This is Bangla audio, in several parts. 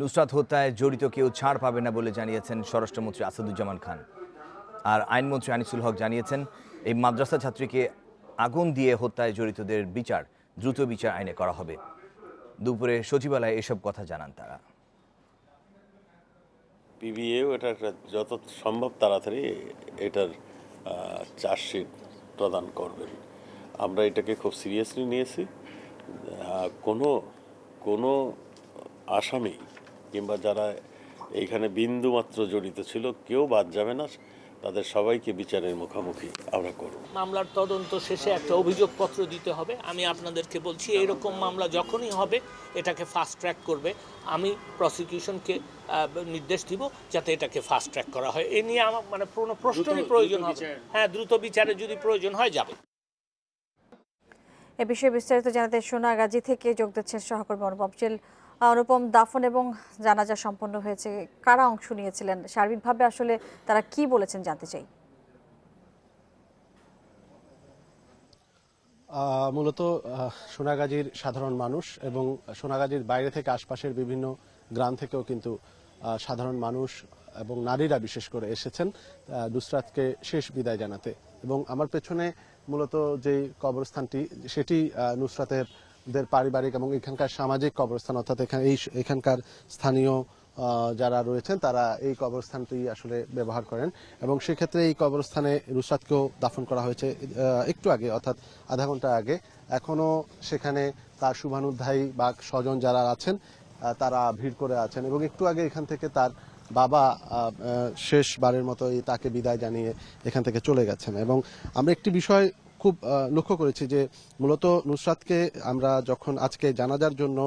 নুসরাত হত্যায় জড়িত কেউ ছাড় পাবে না বলে জানিয়েছেন স্বরাষ্ট্রমন্ত্রী আসাদুজ্জামান খান। আর আইনমন্ত্রী আনিসুল হক জানিয়েছেন, এই মাদ্রাসা ছাত্রীকে আগুন দিয়ে হত্যায় জড়িতদের বিচার, দ্রুত বিচার আইনে করা হবে। দুপুরে সচিবালয়ে এসব কথা জানান তারা। পিবিএও এটা একটা যত সম্ভব তাড়াতাড়ি এটার চার্জশিট প্রদান করবেন। আমরা এটাকে খুব সিরিয়াসলি নিয়েছি। কোনো কোনো আসামি কিংবা যারা এইখানে বিন্দু মাত্র জড়িত ছিল কেউ বাদ যাবে না। তাদের সবাইকে বিচারের মুখোমুখি আমরা করব। মামলার তদন্ত শেষে একটা অভিযোগপত্র দিতে হবে। আমি আপনাদেরকে বলছি এইরকম মামলা যখনই হবে এটাকে ফাস্ট ট্র্যাক করবে। আমি প্রসিকিউশনকে নির্দেশ দিব যাতে এটাকে ফাস্ট ট্র্যাক করা হয়। এ নিয়ে আমার মানে কোনো প্রশ্নই প্রয়োজন হবে হ্যাঁ দ্রুত বিচারে যদি প্রয়োজন হয় যাবে। এ বিষয়ে বিস্তারিত জানাতে সোনাগাজী থেকে যোগ দিচ্ছেন সহকর্মী অনুপম চিল অনুপম দাফন এবং জানাজা সম্পন্ন হয়েছে। কারা অংশ নিয়েছিলেন? সার্বিকভাবে আসলে তারা কি বলেছেন জানতে চাই। মূলত সোনাগাজীর সাধারণ মানুষ এবং সোনাগাজীর বাইরে থেকে আশপাশের বিভিন্ন গ্রাম থেকেও কিন্তু সাধারণ মানুষ এবং নারীরা বিশেষ করে এসেছেন নুসরাতকে শেষ বিদায় জানাতে। এবং আমার পেছনে মূলত যে কবরস্থানটি, সেটি নুসরাতের দের পারিবারিক এবং এখানকার সামাজিক কবরস্থান, অর্থাৎ এখানে এই এখানকার স্থানীয় যারা রয়েছেন, তারা এই কবরস্থানটি আসলে ব্যবহার করেন এবং সেক্ষেত্রে এই কবরস্থানে রুসাদকেও দাফন করা হয়েছে একটু আগে, অর্থাৎ আধা ঘণ্টা আগে। এখনও সেখানে তার শুভানুধ্যায়ী বা স্বজন যারা আছেন তারা ভিড় করে আছেন এবং একটু আগে এখান থেকে তার বাবা শেষবারের মতো তাকে বিদায় জানিয়ে এখান থেকে চলে গেছেন। এবং আমরা একটি বিষয় খুব লক্ষ্য করেছি যে মূলত নুসরাতকে আমরা যখন আজকে জানাজার জন্য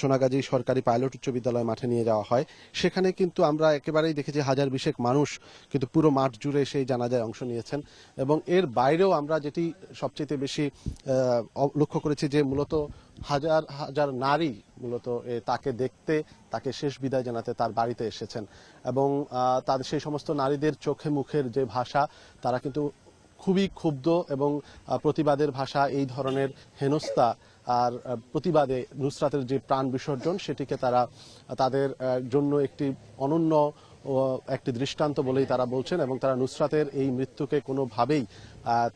সোনাগাজী সরকারি পাইলট উচ্চ বিদ্যালয় মাঠে নিয়ে যাওয়া হয়, সেখানে কিন্তু আমরা একেবারেই দেখেছি হাজার বিশেক মানুষ কিন্তু পুরো মাঠ জুড়ে সেই জানাজায় অংশ নিয়েছেন। এবং এর বাইরেও আমরা যেটি সবচেয়ে বেশি লক্ষ্য করেছি যে মূলত হাজার হাজার নারী মূলত তাকে দেখতে, তাকে শেষ বিদায় জানাতে তার বাড়িতে এসেছেন। এবং তাদের সেই সমস্ত নারীদের চোখে মুখের যে ভাষা, তারা কিন্তু খুবই ক্ষুব্ধ এবং প্রতিবাদের ভাষা এই ধরনের হেনস্থা আর প্রতিবাদে নুসরাতের যে প্রাণ বিসর্জন সেটিকে তারা তাদের জন্য একটি অনন্য একটি দৃষ্টান্ত বলেই তারা বলছেন এবং তারা নুসরাতের এই মৃত্যুকে কোনোভাবেই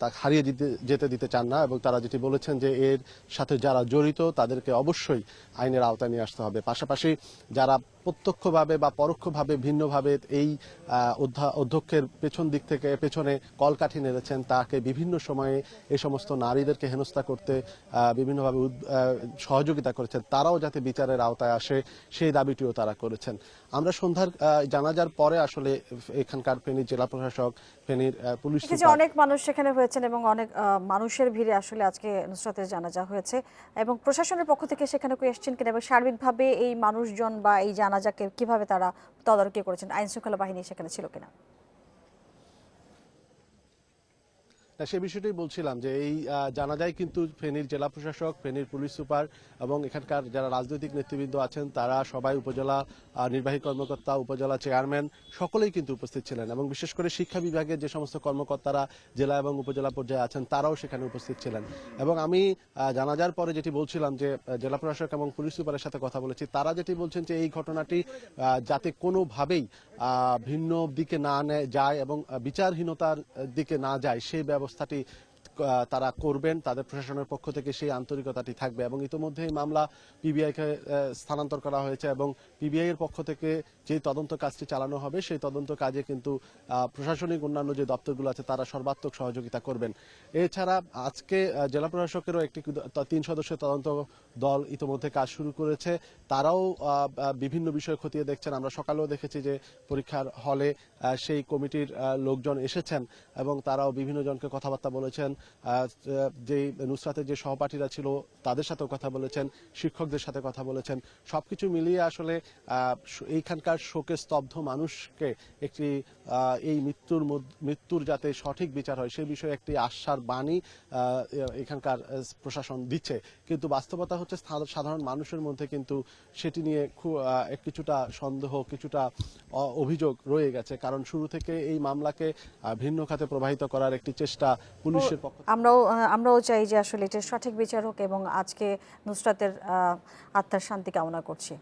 তা হারিয়ে দিতে, যেতে দিতে চান না এবং তারা যেটি বলেছেন যে এর সাথে যারা জড়িত তাদেরকে অবশ্যই আইনের আওতায় নিয়ে আসতে হবে। পাশাপাশি যারা প্রত্যক্ষভাবে বা পরোক্ষভাবে ভিন্নভাবে এই অধ্যক্ষের পেছন দিক থেকে পেছনে কলকাঠি নেড়েছেন তাকে বিভিন্ন সময়ে এই সমস্ত নারীদেরকে হেনস্থা করতে বিভিন্নভাবে সহযোগিতা করেছেন। তারাও যাতে বিচারের আওতায় আসে সেই দাবিটিও তারা করেছেন। আমরা সন্ধ্যার জানাজার পরে আসলে এখানকার ফেনীর জেলা প্রশাসক ফেনীর পুলিশ অনেক মানুষ সেখানে হয়েছেন এবং অনেক মানুষের ভিড়ে আসলে আজকে নুসরাতের জানাজা হয়েছে এবং প্রশাসনের পক্ষ থেকে সেখানে কেউ এসছেন কিনা এবং সার্বিকভাবে এই মানুষজন বা এই জানাজাকে কীভাবে তারা তদারকি করেছেন? আইনশৃঙ্খলা বাহিনী সেখানে ছিল কিনা? না, সে বিষয়টাই বলছিলাম যে এই আহ, জানাজায় কিন্তু ফেনীর জেলা প্রশাসক ফেনীর পুলিশ সুপার এবং এখানকার যারা রাজনৈতিক নেতৃবৃন্দ আছেন তারা সবাই উপজেলা নির্বাহী কর্মকর্তা উপজেলা চেয়ারম্যান সকলেই কিন্তু উপস্থিত ছিলেন এবং বিশেষ করে শিক্ষা বিভাগের যে সমস্ত কর্মকর্তারা জেলা এবং উপজেলা পর্যায়ে আছেন তারাও সেখানে উপস্থিত ছিলেন। এবং আমি জানাজার পরে যেটি বলছিলাম যে জেলা প্রশাসক এবং পুলিশ সুপারের সাথে কথা বলেছি তারা যেটি বলছেন যে এই ঘটনাটি যাতে কোনোভাবেই ভিন্ন দিকে না যায় এবং বিচারহীনতার দিকে না যায় সেই ব্যবস্থাটি তারা করবেন, তাদের প্রশাসনের পক্ষ থেকে সেই আন্তরিকতাটি থাকবে এবং ইতিমধ্যে এই মামলা পিবিআইকে স্থানান্তর করা হয়েছে এবং পিবিআই এর পক্ষ থেকে যে তদন্ত কাজটি চালানো হবে, সেই তদন্ত কাজে কিন্তু প্রশাসনিক অন্যান্য যে দপ্তরগুলো আছে, তারা সর্বাত্মক সহযোগিতা করবেন। এছাড়া আজকে জেলা প্রশাসকেরও একটি তিন সদস্যের তদন্ত দল ইতিমধ্যে কাজ শুরু করেছে। তারাও বিভিন্ন বিষয় খতিয়ে দেখছেন। আমরা সকালেও দেখেছি যে পরীক্ষার হলে সেই কমিটির লোকজন এসেছেন এবং তারাও বিভিন্ন জনকে কথাবার্তা বলেছেন। যে নুসরাতের যে সহপাঠীরা ছিল তাদের সাথেও কথা বলেছেন শিক্ষকদের সাথে কথা বলেছেন। সবকিছু মিলিয়ে আসলে এইখানকার শোকে স্তব্ধ মানুষকে একটি এই মৃত্যুর মৃত্যুর যাতে সঠিক বিচার হয় সেই বিষয়ে একটি আশ্বার বাণী এখানকার প্রশাসন দিচ্ছে। কিন্তু বাস্তবতা হচ্ছে সাধারণ মানুষের মধ্যে কিন্তু সেটি নিয়ে খুব কিছুটা সন্দেহ কিছুটা অভিযোগ রয়ে গেছে। কারণ শুরু থেকে এই মামলাকে ভিন্ন খাতে প্রবাহিত করার একটি চেষ্টা পুলিশের পক্ষ আমরাও আমরাও চাই যে আসলে এটার সঠিক বিচার হোক এবং আজকে নুসরাতের আত্মার শান্তি কামনা করছি।